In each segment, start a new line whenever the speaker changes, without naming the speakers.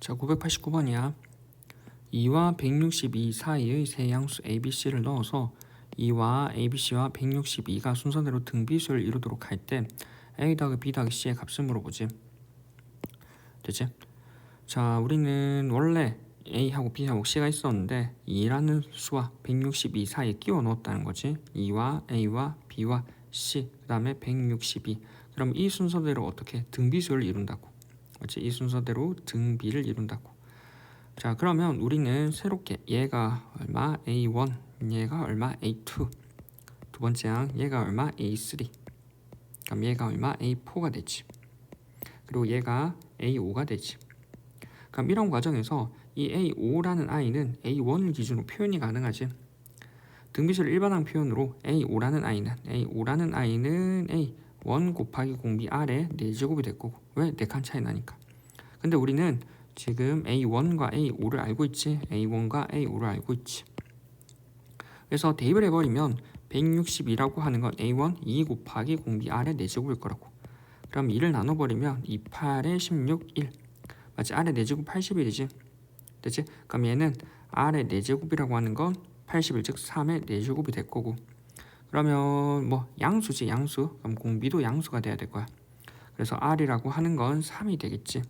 자, 989번이야. 2와 162 사이의 세 양수 ABC를 넣어서 2와 ABC와 162가 순서대로 등비수를 이루도록 할 때 A 더하기 B 더하기 C의 값을 물어보지. 되지? 자, 우리는 원래 A하고 B하고 C가 있었는데 2라는 수와 162 사이에 끼워 넣었다는 거지. 2와 A와 B와 C 그 다음에 162 그럼 이 순서대로 어떻게 등비수를 이룬다고 그렇지? 이 순서대로 등비를 이룬다고. 자 그러면 우리는 새롭게 얘가 얼마? A1 얘가 얼마? A2 두 번째 항 얘가 얼마? A3 그럼 얘가 얼마? A4가 되지. 그리고 얘가 A5가 되지. 그럼 이런 과정에서 이 A5라는 아이는 A1을 기준으로 표현이 가능하지. 등비수를 일반항 표현으로 A5라는 아이는 A5라는 아이는 A1 곱하기 공비 아래 4제곱이 될 거고 왜? 4칸 차이 나니까 근데 우리는 지금 A1과 A5를 알고 있지 A1과 A5를 알고 있지 그래서 대입을 해버리면 162라고 하는 건 A1 2 곱하기 공비 아래 4제곱일 거라고 그럼 2를 나눠버리면 2, 8에 16, 1 맞지? 아래 4제곱 80일이지 됐지? 그럼 얘는 아래 4제곱이라고 하는 건 80일 즉 3의 4제곱이 될 거고 그러면 뭐 양수지 양수. 그럼 공비도 양수가 돼야 될 거야. 그래서 R이라고 하는 건 3이 되겠지.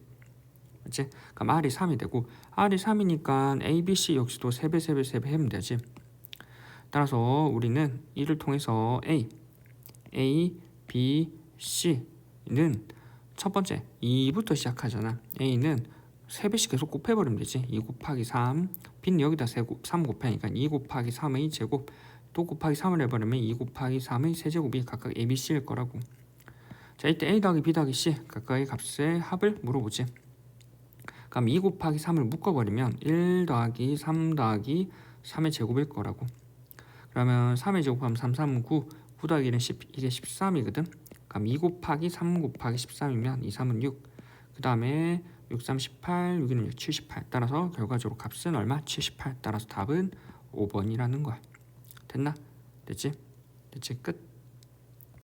맞지? 그럼 R이 3이 되고 R이 3이니까 A, B, C 역시도 3배 3배 3배 하면 되지. 따라서 우리는 이를 통해서 A, A, B, C는 첫 번째 2부터 시작하잖아. A는 3배씩 계속 곱해버리면 되지. 2 곱하기 3 B는 여기다 3 곱하니까 2 곱하기 3의 제곱 또 곱하기 3을 해버리면 2 곱하기 3의 세제곱이 각각 A, B, C일 거라고. 자 이때 A 더하기 B 더하기 C 각각의 값의 합을 물어보지. 그럼 2 곱하기 3을 묶어버리면 1 더하기 3 더하기 3의 제곱일 거라고. 그러면 3의 제곱하면 3, 3, 9 9 더하기 1은 10 이게 13이거든. 그럼 2 곱하기 3 곱하기 13이면 2, 3은 6그 다음에 6, 3, 18, 6, 2는 6, 78 따라서 결과적으로 값은 얼마? 78 따라서 답은 5번이라는 거야 됐나? 됐지? 됐지? 끝